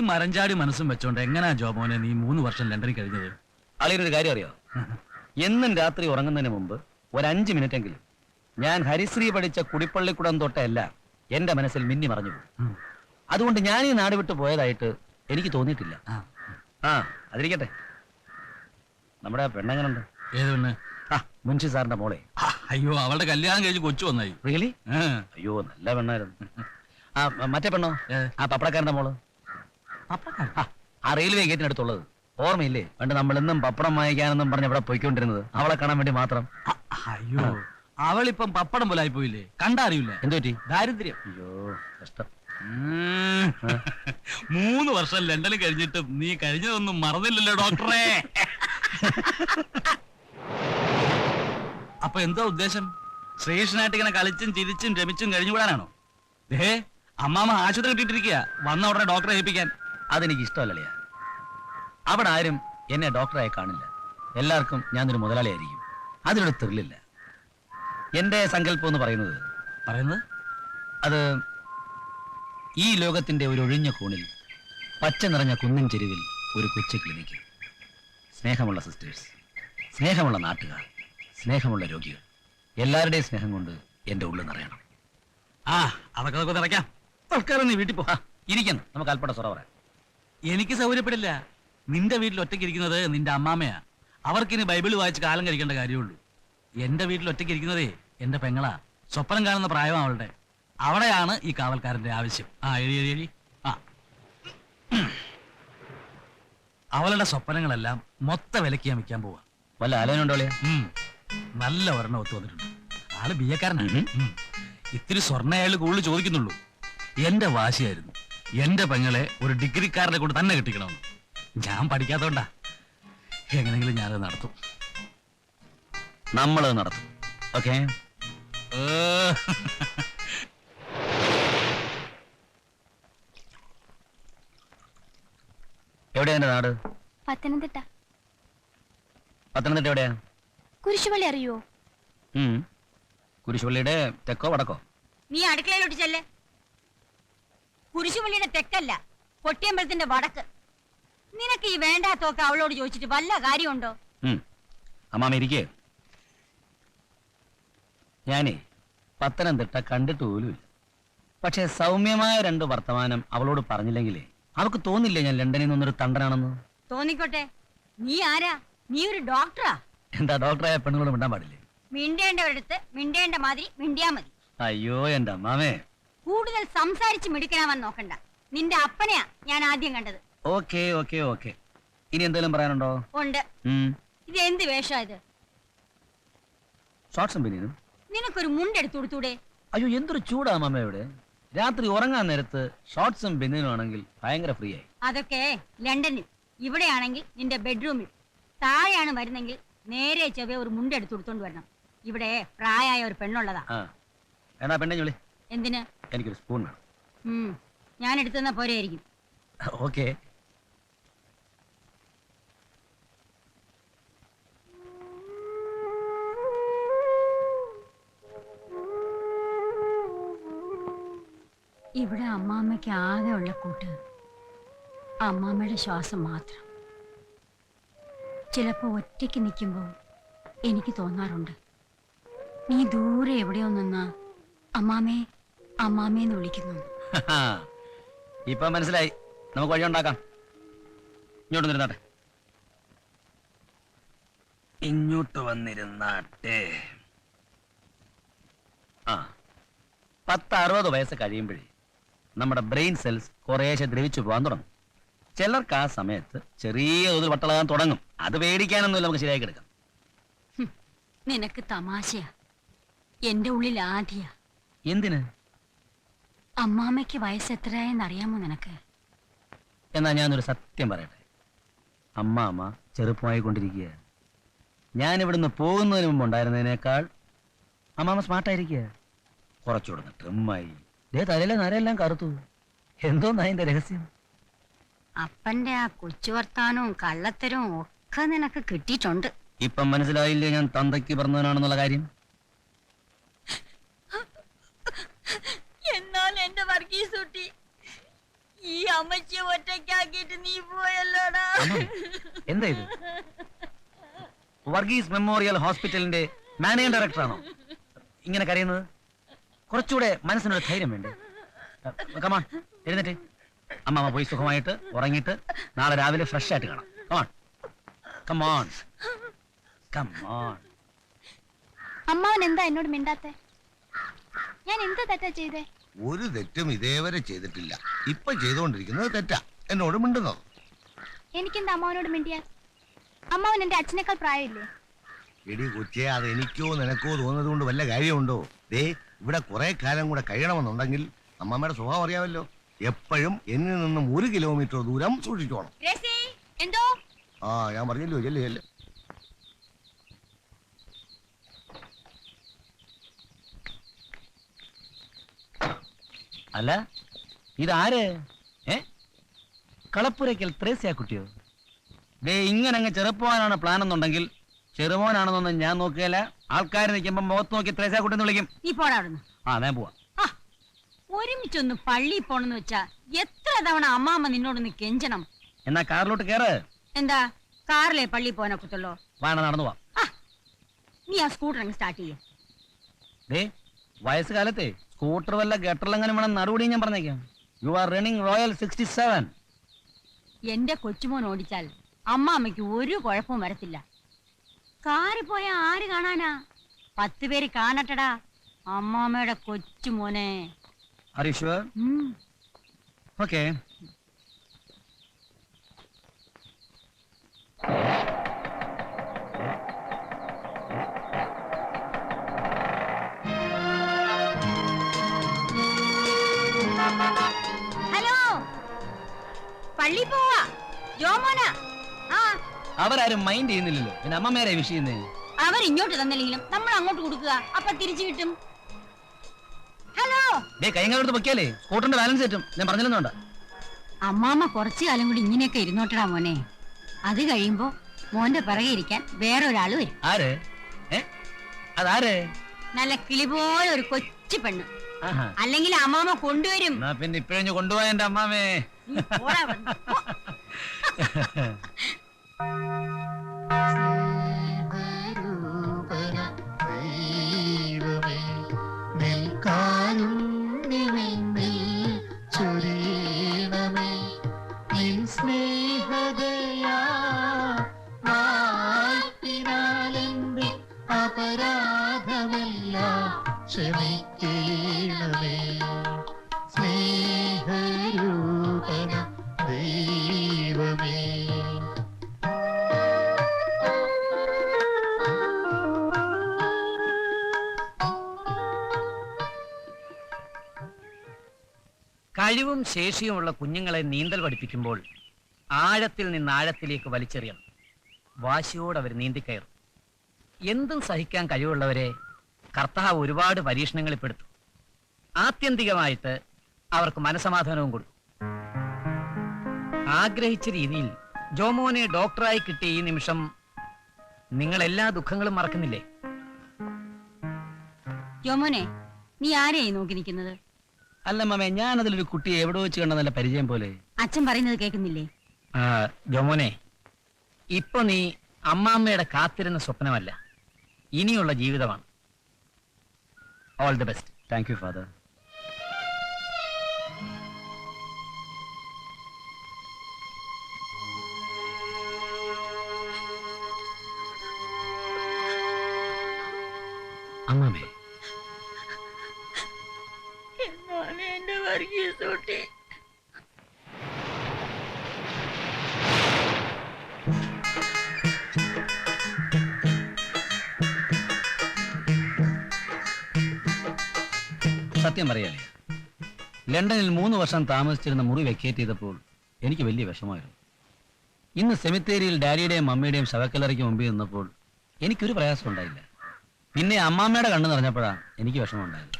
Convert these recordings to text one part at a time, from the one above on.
മരഞ്ചാടി മനസ്സും വെച്ചോണ്ട് എങ്ങനാ ജോബോനെ നീ മൂന്ന് വർഷം ലണ്ടനിൽ കഴിഞ്ഞത്? അളിയൊരു കാര്യം അറിയോ? എന്നും രാത്രി ഉറങ്ങുന്നതിന് മുമ്പ് ഒരു അഞ്ച് മിനിറ്റ് എങ്കിലും ഞാൻ ഹരിശ്രീ പഠിച്ച കുടിപ്പള്ളിക്കുടം തൊട്ടല്ല എന്റെ മനസ്സിൽ മിന്നി മറഞ്ഞു പോകും. അതുകൊണ്ട് ഞാൻ ഈ നാട് വിട്ടു പോയതായിട്ട് എനിക്ക് തോന്നിയിട്ടില്ല. ആ, അതിരിക്കട്ടെ. നമ്മുടെ പെണ്ണെങ്ങനുണ്ട്. ഏത് പെണ്ണ്? ആ മുൻഷി സാറിന്റെ മോളെ. അയ്യോ അവളുടെ കല്യാണം കഴിച്ച് കൊച്ചു വന്നായി. റിയലി അയ്യോ നല്ല പെണ്ണായിരുന്നു. ആ മറ്റേ പെണ്ണോ? ആ പപ്പടക്കാരന്റെ മോൾ? ആ, റെയിൽവേ ഗേറ്റിനടുത്തുള്ളത് ഓർമ്മയില്ലേ? പണ്ട് നമ്മൾ എന്നും പപ്പടം വാങ്ങിക്കാനെന്നും പറഞ്ഞ് ഇവിടെ പോയിക്കൊണ്ടിരുന്നത്. അവളെ കാണാൻ വേണ്ടി മാത്രം. അയ്യോ. അവളിപ്പം പപ്പടം പോലെ ആയിപ്പോയില്ലേ? കണ്ടറിയില്ല എന്തു പറ്റി? ദാരിദ്ര്യം. അയ്യോ കഷ്ടം. മൂന്ന് വർഷം ലണ്ടനിൽ കഴിഞ്ഞിട്ടും നീ കഴിഞ്ഞതൊന്നും മറന്നില്ലല്ലോ ഡോക്ടറെ. അപ്പൊ എന്താ ഉദ്ദേശം? ശ്രീകൃഷ്ണനായിട്ട് ഇങ്ങനെ കളിച്ചും ചിരിച്ചും രമിച്ചും കഴിഞ്ഞുകൂടാനാണോ? ദേ അമ്മാമ ആശുപത്രി കിട്ടിയിട്ടിരിക്കുക വന്ന ഉടനെ ഡോക്ടറെ ഏൽപ്പിക്കാൻ. അതെനിക്ക് ഇഷ്ടമല്ലല്ലയാ അവിടെ ആരും എന്നെ ഡോക്ടറായി കാണില്ല. എല്ലാവർക്കും ഞാനൊരു മുതലാളിയായിരിക്കും. അതിനൊരു ത്രില്ലില്ല. എന്റെ സങ്കല്പം എന്ന് പറയുന്നത് പറയുന്നത്? അത് ഈ ലോകത്തിന്റെ ഒരു ഒഴിഞ്ഞ കോണിൽ പച്ച നിറഞ്ഞ കുന്നിൻ ചെരുവിൽ ഒരു കൊച്ചു ക്ലിനിക്ക്. സ്നേഹമുള്ള സിസ്റ്റേഴ്സ് സ്നേഹമുള്ള നാട്ടുകാർ സ്നേഹമുള്ള രോഗികൾ. എല്ലാവരുടെയും സ്നേഹം കൊണ്ട് എന്റെ ഉള്ളിൽ നിറയണം. ആ അതൊക്കെ നമുക്ക് നിറയ്ക്കാം. തൽക്കാലം നീ വീട്ടിൽ പോ. ആ ഇരിക്കുന്നു. നമുക്ക് അല്പട സുറ പറയാം. എനിക്ക് സൗകര്യപ്പെടില്ല. നിന്റെ വീട്ടിൽ ഒറ്റയ്ക്ക് ഇരിക്കുന്നത് നിന്റെ അമ്മാമയാ അവർക്കിനി ബൈബിൾ വായിച്ച് കാലം കഴിക്കേണ്ട കാര്യമുള്ളൂ. എന്റെ വീട്ടിൽ ഒറ്റയ്ക്ക് ഇരിക്കുന്നതേ എന്റെ പെങ്ങളാ. സ്വപ്നം കാണുന്ന പ്രായം അവളുടെ. അവിടെയാണ് ഈ കാവൽക്കാരന്റെ ആവശ്യം. ആ എഴി എഴി എഴി. ആ. അവളുടെ സ്വപ്നങ്ങളെല്ലാം മൊത്ത വിലക്ക് ഞാൻ വിൽക്കാൻ പോവാ. വല്ല ആലോചനയുണ്ടോളിയാ. നല്ല ഒരെണ്ണം ഒത്തു വന്നിട്ടുണ്ട്. ആൾ ബിയക്കാരനാണ്. ഇത്തിരി സ്വർണ അയാൾ കൂടുതൽ ചോദിക്കുന്നുള്ളൂ. എന്റെ വാശിയായിരുന്നു. എന്റെ പെങ്ങളെ ഒരു ഡിഗ്രിക്കാരനെ കൊണ്ട് തന്നെ കെട്ടിക്കണമെന്ന്. ഞാൻ പഠിക്കാത്തോണ്ടാ. എങ്ങനെങ്കിലും ഞാനത് നടത്തും. നമ്മളത് നടത്തും. ഓക്കെ? എവിടെയാ എന്റെ നാട്? പത്തനംതിട്ട. പത്തനംതിട്ട എവിടെയാ? കുരിശുപള്ളി അറിയോ ഉം. കുരിശുപള്ളിയുടെ തെക്കോ വടക്കോ? നീ അടുക്കളയിലോട്ട് ചെല്ലേ കുരിശുപള്ളിയുടെ തെക്കല്ല പൊട്ടിയമ്പലത്തിന്റെ വടക്ക്. നിനക്ക് ഈ വേണ്ടാത്തൊക്കെ അവളോട് ചോദിച്ചിട്ട് വല്ല കാര്യമുണ്ടോ? അമ്മാമേരിക്കേ അമ്മാമ ഞാനേ പത്തനംതിട്ട കണ്ടിട്ട് പോലുമില്ല. പക്ഷെ സൗമ്യമായ രണ്ട് വർത്തമാനം അവളോട് പറഞ്ഞില്ലെങ്കിലേ അവൾക്ക് തോന്നില്ലേ ഞാൻ ലണ്ടനിൽ നിന്നൊരു തണ്ടനാണെന്ന്? തോന്നിക്കോട്ടെ. നീ ആരാ? നീ ഒരു ഡോക്ടറാ? എന്താ ഡോക്ടറായ പെണ്ണുങ്ങളോട് മിണ്ടാൻ പാടില്ലേ? മിണ്ടേണ്ടവരടുത്ത് മിണ്ടേണ്ട മാതിരി മിണ്ടിയാ മതി. അയ്യോ എന്റെ അമ്മാമേ. കൂടുതൽ സംസാരിച്ച് മിടുക്കനാവാൻ നോക്കണ്ട. നിന്റെ അപ്പനെയാ ഞാൻ ആദ്യം കണ്ടത്. Okay okay okay. ഇനി എന്തെങ്കിലും പറയാനുണ്ടോ? ഉണ്ട്. ഇത് എന്ത് വേഷാ ഇത്? ഷോർട്ട്സും പിന്നീനും നിനക്കൊരു മുണ്ടെടുത്തു കൊടുത്തൂടെ? അയ്യോ എന്തൊരു ചൂടാ മാമ ഇവിടെ. രാത്രി ഉറങ്ങാൻ നേരത്ത് ഷോർട്സും ബിന്നിനും ആണെങ്കിൽ ഭയങ്കര ഫ്രീ ആയി. അതൊക്കെ ലണ്ടനിൽ. ഇവിടെയാണെങ്കിൽ നിന്റെ ബെഡ്റൂമിൽ താഴെയാണ് വരുന്നെങ്കിൽ നേരെ ചെവേ ഒരു മുണ്ടെടുത്ത് കൊടുത്തോണ്ട് വരണം. ഇവിടെ പ്രായമായ ഒരു പെണ്ണുള്ളതാ. എന്നാ പെണ്ണെ എന്തിന്? എനിക്കൊരു സ്പൂൺ വേണം. ഞാൻ എടുത്തുന്ന പോരെയായിരിക്കും. ഓക്കെ. ഇവിടെ അമ്മാമ്മയ്ക്ക് ആകെ ഉള്ള കൂട്ട് അമ്മാമ്മയുടെ ശ്വാസം മാത്രം. ചിലപ്പോ ഒറ്റയ്ക്ക് നിൽക്കുമ്പോൾ എനിക്ക് തോന്നാറുണ്ട്. നീ ദൂരെ എവിടെയോ നിന്നാ അമ്മാമേ അമ്മാമേ വിളിക്കുന്നു. ഇപ്പൊ മനസ്സിലായി. നമുക്ക് വഴി ഉണ്ടാക്കാം. ഇങ്ങോട്ട് നിരുന്നാട്ടെ ഇങ്ങോട്ട് വന്നിരുന്നാട്ടെ. ആ പത്ത് അറുപത് വയസ്സ് കഴിയുമ്പോഴേ നമ്മുടെ ബ്രെയിൻ സെൽസ് കുറേശ്ശെ ദ്രവിച്ചു പോകാൻ തുടങ്ങും. ചിലർക്ക് ആ സമയത്ത് ചെറിയ ഒരു വട്ടളകാൻ തുടങ്ങും. അത് പേടിക്കാനൊന്നുമില്ല നമുക്ക് ശരിയാക്കി എടുക്കാം നിനക്ക് തമാശയാ. എന്റെ ഉള്ളിൽ ആദ്യ എന്തിന്? അമ്മാമ്മയ്ക്ക് വയസ്സ് എത്രയായെന്ന് അറിയാമോ നിനക്ക്? എന്നാ ഞാനൊരു സത്യം പറയട്ടെ. അമ്മാമ്മ അമ്മ ചെറുപ്പമായി കൊണ്ടിരിക്കുക ഞാൻ ഇവിടുന്ന് പോകുന്നതിന് മുമ്പ് ഉണ്ടായിരുന്നതിനേക്കാൾ അമ്മാമ്മ സ്മാർട്ടായിരിക്കുക. കുറച്ചുകൂടെ ട്രിമ്മായി. ദേ തലയിലെ നരയെല്ലാം കറുത്തു. എന്തോന്നാ അതിന്റെ രഹസ്യം. അപ്പന്റെ ആ കൊച്ചു വർത്താനവും കള്ളത്തരവും ഒക്കെ നിനക്ക് കിട്ടിയിട്ടുണ്ട്. ഇപ്പം മനസ്സിലായില്ലേ ഞാൻ തന്തയ്ക്ക് പറഞ്ഞവനാണെന്നുള്ള കാര്യം? വർഗീസ് കുട്ടി ഈ അമ്മച്ചി ഒറ്റയ്ക്ക് എന്താ ഇത്? വർഗീസ് മെമ്മോറിയൽ ഹോസ്പിറ്റലിന്റെ മാനേജിംഗ് ഡയറക്ടറാണോ? ഇങ്ങനെ കരയുന്നത്? കുറച്ചുകൂടെ മനസ്സിനൊരു ധൈര്യം വേണ്ടേ? കമാൺ എഴുന്നേറ്റ്. അമ്മ പോയി സുഖമായിട്ട് ഉറങ്ങിയിട്ട് നാളെ രാവിലെ ഫ്രഷ് ആയിട്ട് കാണാം. കമാൺ കമോൺ കമോൺ അമ്മാവൻ എന്താ എന്നോട് മിണ്ടാത്തെ? ഞാൻ എന്താ തെറ്റാ ചെയ്തേ? ഒരു തെറ്റും ഇതേവരെ ചെയ്തിട്ടില്ല. ഇപ്പൊ ചെയ്തുകൊണ്ടിരിക്കുന്നത് തെറ്റാ. എന്നോട് മിണ്ടുന്നത് എനിക്കെന്താ അമ്മാവനോട് മിണ്ടിയാൽ അമ്മാവൻ എന്റെ അച്ഛനേക്കാൾ പ്രായമില്ലേ? എടി കൊച്ചേ അത് എനിക്കോ നിനക്കോ തോന്നുന്നത് കൊണ്ട് വല്ല കാര്യമുണ്ടോ? ദേ ഇവിടെ കുറെ കാലം കൂടെ കഴിയണമെന്നുണ്ടെങ്കിൽ അമ്മമ്മയുടെ സ്വഭാവം അറിയാമല്ലോ. എപ്പോഴും എന്നിൽ നിന്നും ഒരു കിലോമീറ്റർ ദൂരം സൂക്ഷിച്ചോണം. എന്തോ? ആ ഞാൻ പറഞ്ഞല്ലോ ചെല്ലു ചെല്ലു. അല്ല ഇതാര്? ഏ? കളപ്പുരയ്ക്കൽ ത്രേസ്യാ കുട്ടിയോ? ദേ ഇങ്ങനെ അങ്ങ് ചെറുപ്പവാനാണ് പ്ലാൻ എന്നുണ്ടെങ്കിൽ ചെറുപോനാണെന്നൊന്നും ഞാൻ നോക്കിയാല ആൾക്കാർ നിൽക്കുമ്പോൾ മുഖത്ത് നോക്കി ത്രേസ്യാ കുട്ടി എന്ന് വിളിക്കും. നീ പോടാ അവിടുന്ന്. ആ ഞാൻ പോവാ. ആ, ഒരുമിച്ചൊന്ന് പള്ളി പോണെന്ന് വെച്ചാ എത്ര തവണ അമ്മാമ്മ നിന്നോടൊന്ന് കെഞ്ചണം? എന്നാ കാറിലോട്ട് കയറ് എന്താ? കാറിലെ പള്ളി പോകാനൊക്കത്തുള്ളോ വേണം നടന്നു പോവാം. ആ നീ ആ സ്കൂട്ടർ അങ്ങ് സ്റ്റാർട്ട് ചെയ്യേ. ദേ വയസ്സുകാലത്തെ സ്കൂട്ടർ വല്ല ഗട്ടറിലെങ്ങനെ വേണം നടുപടി ഞാൻ പറഞ്ഞേക്കാം. You are running royal sixty seven എന്റെ കൊച്ചുമോൻ ഓടിച്ചാൽ അമ്മാമ്മയ്ക്ക് ഒരു കുഴപ്പവും വരത്തില്ല. കാറി പോയ ആര് കാണാനാ? പത്ത് പേര് കാണട്ടടാ. അമ്മാമ്മയുടെ കൊച്ചുമോനെ. ഉം. ഓക്കെ പള്ളി പോവാ. ജോമോന ആ. അവരാരും മൈൻഡ് ചെയ്യുന്നില്ലല്ലോ. പിന്നെ അമ്മമാരെ വിഷ് ചെയ്യുന്നേ. അവർ ഇങ്ങോട്ട് തന്നില്ലെങ്കിലും നമ്മൾ അങ്ങോട്ട് കൊടുക്കുക. അപ്പൊ തിരിച്ചു കിട്ടും. ഹലോ. ദേ കൈകാലത്ത് പൊക്കിയാലേ. സ്കൂട്ടറിന്റെ ബാലൻസ് കിട്ടും ഞാൻ പറഞ്ഞില്ലെന്നുണ്ട അമ്മാമ്മ കുറച്ചു കാലം കൂടി ഇങ്ങനെയൊക്കെ ഇരുന്നോട്ടടാ മോനെ. അത് കഴിയുമ്പോ മോന്റെ പിറകെ ഇരിക്കാൻ വേറെ ഒരാൾ വരും. ആര്? ഏ? അതാര്? നല്ല കിളി പോലെ ഒരു കൊച്ചു പെണ്ണ്. ആഹാ. അല്ലെങ്കിൽ അമ്മാമ്മ കൊണ്ടുവരും. എന്നാ പിന്നെ ഇപ്പഴഞ്ഞു കൊണ്ടുപോയ എന്റെ അമ്മാമേ നീ പോടാ നിൻ വാഴ്ത്തിനാലെന്റെ അപരാധമെല്ലാം ക്ഷമിക്കണമേ. ശേഷിയുമുള്ള കുഞ്ഞുങ്ങളെ നീന്തൽ പഠിപ്പിക്കുമ്പോൾ ആഴത്തിൽ നിന്ന് ആഴത്തിലേക്ക് വലിച്ചെറിയണം. വാശിയോട് അവർ നീന്തിക്കയറും. എന്തും സഹിക്കാൻ കഴിവുള്ളവരെ കർത്താവ് ഒരുപാട് പരീക്ഷണങ്ങളിൽ പെടുത്തും. ആത്യന്തികമായിട്ട് അവർക്ക് മനസമാധാനവും കൊടുക്കും. ആഗ്രഹിച്ച രീതിയിൽ ജോമോനെ ഡോക്ടറായി കിട്ടിയ ഈ നിമിഷം നിങ്ങൾ എല്ലാ ദുഃഖങ്ങളും മറക്കുന്നില്ലേ? ജോമോനെ നീ ആരെയായി നോക്കി നിൽക്കുന്നത്? അല്ല മാമേ ഞാൻ അതിലൊരു കുട്ടിയെ എവിടെ വെച്ച് കണ്ട നല്ല പരിചയം പോലെ. അച്ഛൻ പറയുന്നത് കേൾക്കുന്നില്ലേ? ആ, ജോമോനെ ഇപ്പൊ നീ അമ്മാമ്മയുടെ കാത്തിരുന്ന സ്വപ്നമല്ല ഇനിയുള്ള ജീവിതമാണ്. All the best thank you father അമ്മാമേ എന്റെ വർഗീസ് സത്യം പറയാലേ ലണ്ടനിൽ മൂന്ന് വർഷം താമസിച്ചിരുന്ന മുറി വെക്കേറ്റ് ചെയ്തപ്പോൾ എനിക്ക് വലിയ വിഷമമായിരുന്നു. ഇന്ന് സെമിത്തേരിയിൽ ഡാഡിയുടെയും മമ്മിയുടെയും ശവക്കലറയ്ക്ക് മുമ്പിൽ നിന്നപ്പോൾ എനിക്കൊരു പ്രയാസം ഉണ്ടായില്ല. പിന്നെ അമ്മാമ്മയുടെ കണ്ണ് നിറഞ്ഞപ്പോഴാണ് എനിക്ക് വിഷമമുണ്ടായത്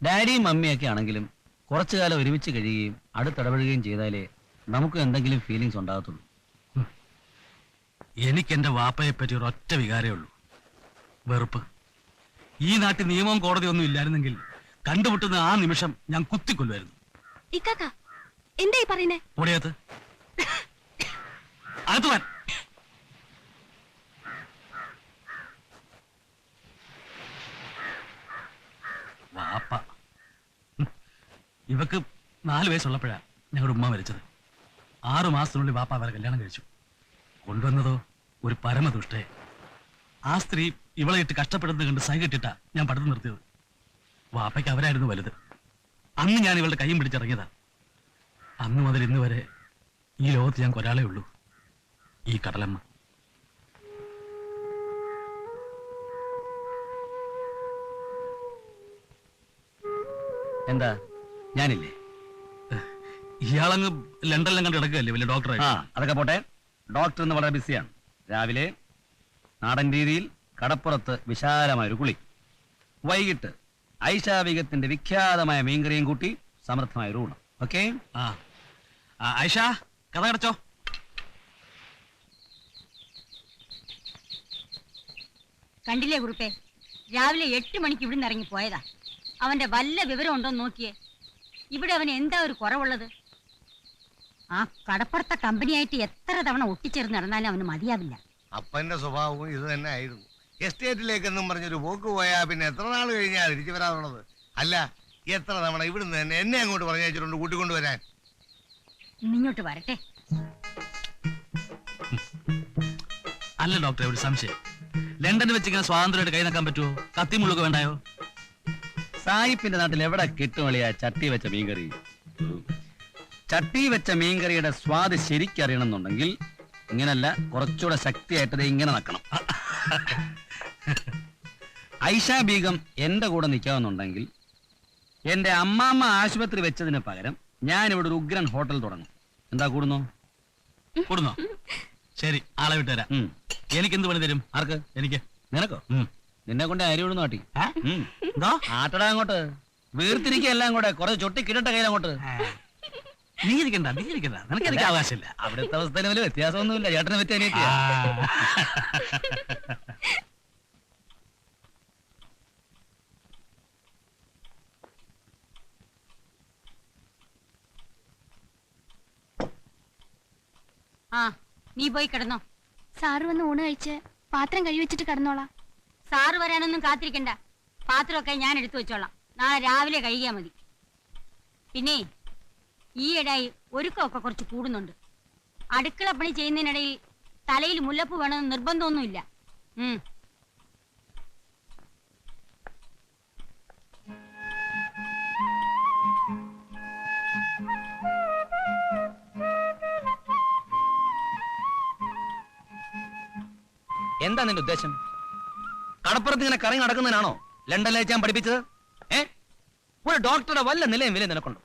ഡാഡിയും മമ്മിയൊക്കെ ആണെങ്കിലും കുറച്ചു കാലം ഒരുമിച്ച് കഴിയുകയും അടുത്തിടപഴകുകയും ചെയ്താലേ നമുക്ക് എന്തെങ്കിലും ഫീലിങ്സ് ഉണ്ടാകത്തുള്ളൂ. എനിക്ക് എന്റെ വാപ്പയെ പറ്റി ഒരു ഒറ്റ വികാരേ ഉള്ളൂ. വെറുപ്പ്. ഈ നാട്ടിൽ നിയമവും കോടതി ഒന്നും ഇല്ലായിരുന്നെങ്കിൽ കണ്ടുമുട്ടുന്ന ആ നിമിഷം ഞാൻ കുത്തിക്കൊല്ലുമായിരുന്നു. ഇക്കാക്ക എന്താ ഈ പറയുന്നേ? ഓടിയകത്ത് അകത്ത് വാൻ വാപ്പ. ഇവക്ക് നാല് വയസ്സുള്ളപ്പോഴാ ഞങ്ങളുടെ ഉമ്മ മരിച്ചത്. ആറു മാസത്തിനുള്ളിൽ വാപ്പ അവരെ കല്യാണം കഴിച്ചു. കൊണ്ടുവന്നതോ ഒരു പരമദുഷ്ടയെ ആ സ്ത്രീ ഇവളെ ഇട്ട് കഷ്ടപ്പെടുന്നത് കണ്ട് സൈകിട്ടിട്ടാ ഞാൻ പഠിത്തം നിർത്തിയത്. വാപ്പയ്ക്ക് അവരായിരുന്നു വലുത്. അന്ന് ഞാൻ ഇവളുടെ കൈയും പിടിച്ചിറങ്ങിയതാ. അന്ന് മുതൽ ഇന്ന് വരെ ഈ ലോകത്ത് ഞാൻ ഒരാളേ ഉള്ളൂ. ഈ കടലമ്മ. എന്താ? ഞാനില്ലേ? ഇയാളങ്ങ് ലണ്ടനിലും കണ്ട് കിടക്കുകയല്ലേ വലിയ ഡോക്ടറെ ആ അതൊക്കെ പോട്ടെ. ഡോക്ടർ ഇന്ന് വളരെ ബിസിയാണ് രാവിലെ നാടൻ രീതിയിൽ കടപ്പുറത്ത് വിശാലമായ ഒരു കുളി. വൈകിട്ട് ഐഷാവികത്തിന്റെ വിഖ്യാതമായ മീൻകറിയും കൂട്ടി സമർത്ഥമായ ഒരു ഊണം. ഓക്കെ? ആ. ആ, ആയിഷ കഥ കടച്ചോ കണ്ടില്ലേ കുറുപ്പേ രാവിലെ എട്ട് മണിക്ക് ഇവിടുന്ന് ഇറങ്ങി പോയതാ. അവന്റെ വല്ല വിവരം ഉണ്ടോ നോക്കിയേ. ഇവിടെ അവൻ എന്താ ഒരു കുറവുള്ളത്? ആ കടപ്പുറത്തെ കമ്പനിയായിട്ട് എത്ര തവണ ഒട്ടിച്ചേർന്ന് നടന്നാലും അവന് മതിയാവില്ല. അപ്പന്റെ സ്വഭാവവും ഇത് തന്നെ ആയിരുന്നു. എസ്റ്റേറ്റിലേക്കെന്നും പറഞ്ഞൊരു പോക്ക് പോയാ പിന്നെ എത്ര നാൾ കഴിഞ്ഞാ തിരിച്ചു വരാറുള്ളത്? അല്ല എത്ര തവണ ഇവിടുന്ന് തന്നെ എന്നെ അങ്ങോട്ട് പറഞ്ഞയച്ചിട്ടുണ്ട് കൂട്ടിക്കൊണ്ടുവരാൻ ഇന്നിങ്ങോട്ട് വരട്ടെ. അല്ല ഡോക്ടറെ ഒരു സംശയം. ലണ്ടനിൽ വെച്ചിങ്ങനെ സ്വാതന്ത്ര്യമായിട്ട് കൈ നക്കാൻ പറ്റുമോ കത്തി മുള്ളുക വേണ്ടായോ? സായിപ്പിന്റെ നാട്ടിൽ എവിടെ കിട്ടും അളിയാ ചട്ടി വെച്ച മീൻകറി? ചട്ടി വെച്ച മീൻകറിയുടെ സ്വാദ് ശരിക്കറിയണം എന്നുണ്ടെങ്കിൽ ഇങ്ങനല്ല കുറച്ചുകൂടെ ശക്തിയായിട്ടത് ഇങ്ങനെ നടക്കണം. ഐഷ ബീഗം എന്റെ കൂടെ നിൽക്കാമെന്നുണ്ടെങ്കിൽ എന്റെ അമ്മാമ്മ ആശുപത്രി വെച്ചതിന് പകരം ഞാൻ ഇവിടെ ഒരു ഉഗ്രൻ ഹോട്ടൽ തുടങ്ങും. എന്താ കൂടുന്നു? കൂടുന്നോ? ശരി ആളെ വിട്ടുതരാം ഉം. എനിക്ക് എന്ത് പണി തരും? ആർക്ക്? എനിക്ക്. നിനക്കോ? ഉം. നിന്നെ കൊണ്ട് അരി വിടുന്നു ആട്ടി? എന്തോ? ആട്ടടാ അങ്ങോട്ട്. വീർത്തിരിക്കല്ല എല്ലാം കൂടെ. കുറെ ചൊട്ടി കിടട്ട കയ്യിലങ്ങോട്ട് നീ ഇരിക്കണ്ട നീ ഇരിക്കണ്ട. നിനക്ക് എനിക്ക് അവകാശമില്ല. അവിടുത്തെ അവസ്ഥയിൽ വലിയ വ്യത്യാസമൊന്നുമില്ല. ചേട്ടനെ പറ്റി അനിയത്തിയാ. ആ. നീ പോയി കിടന്നോ. സാറ് വന്ന് ഊണ് കഴിച്ച് പാത്രം കഴിവെച്ചിട്ട് കിടന്നോളാം. സാറ് വരാനൊന്നും കാത്തിരിക്കണ്ട. പാത്രമൊക്കെ ഞാൻ എടുത്തു വെച്ചോളാം. നാളെ രാവിലെ കഴിയാ മതി. പിന്നെ ഈയിടായി ഒരുക്കമൊക്കെ കുറച്ച് കൂടുന്നുണ്ട്. അടുക്കള പണി ചെയ്യുന്നതിനിടയിൽ തലയിൽ മുല്ലപ്പ് വേണമെന്ന് നിർബന്ധമൊന്നുമില്ല. എന്താ നിന്റെ ഉദ്ദേശം? കടപ്പുറത്ത് ഇങ്ങനെ കറങ്ങി നടക്കുന്നതിനാണോ ലണ്ടനിലേക്ക് ഞാൻ പഠിപ്പിച്ചത്? ഏ? ഒരു ഡോക്ടറുടെ വല്ല നിലയും വില നിനക്കുണ്ടോ?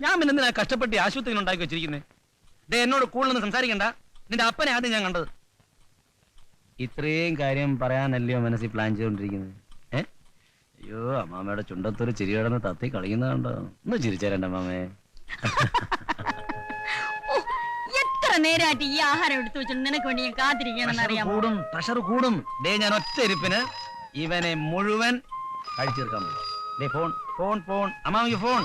ഞാൻ പിന്നെ എന്തിനാ കഷ്ടപ്പെട്ട് ആശുപത്രിയിൽ ഉണ്ടാക്കി വെച്ചിരിക്കുന്നത് ദേ എന്നോട് കൂടുതലൊന്നും സംസാരിക്കണ്ട. നിന്റെ അപ്പനെ ആദ്യം ഞാൻ കണ്ടത്. ഇത്രയും കാര്യം പറയാനല്ലയോ മനസ്സിൽ പ്ലാൻ ചെയ്തുകൊണ്ടിരിക്കുന്നത് ഏ? അയ്യോ അമ്മാമ്മയുടെ ചുണ്ടത്തൊരു ചിരി കിടന്ന് തത്തി കളിക്കുന്നതുണ്ടോ ഒന്ന് ചിരിച്ചേരണ്ട അമ്മാമേ. നേരമായിട്ട് ഈ ആഹാരം എടുത്തു വെച്ചിട്ട് നിനക്ക് വേണ്ടി ഞാൻ കാത്തിരിക്കണമെന്ന് അറിയാം കൂടും പ്രഷർ കൂടും. ദേ ഞാൻ ഒറ്റ ഇരിപ്പിന് ഇവനെ മുഴുവൻ കഴിച്ചീർക്കാൻ പോകും ഫോൺ ഫോൺ ഫോൺ അമ്മാമിക്ക് ഫോൺ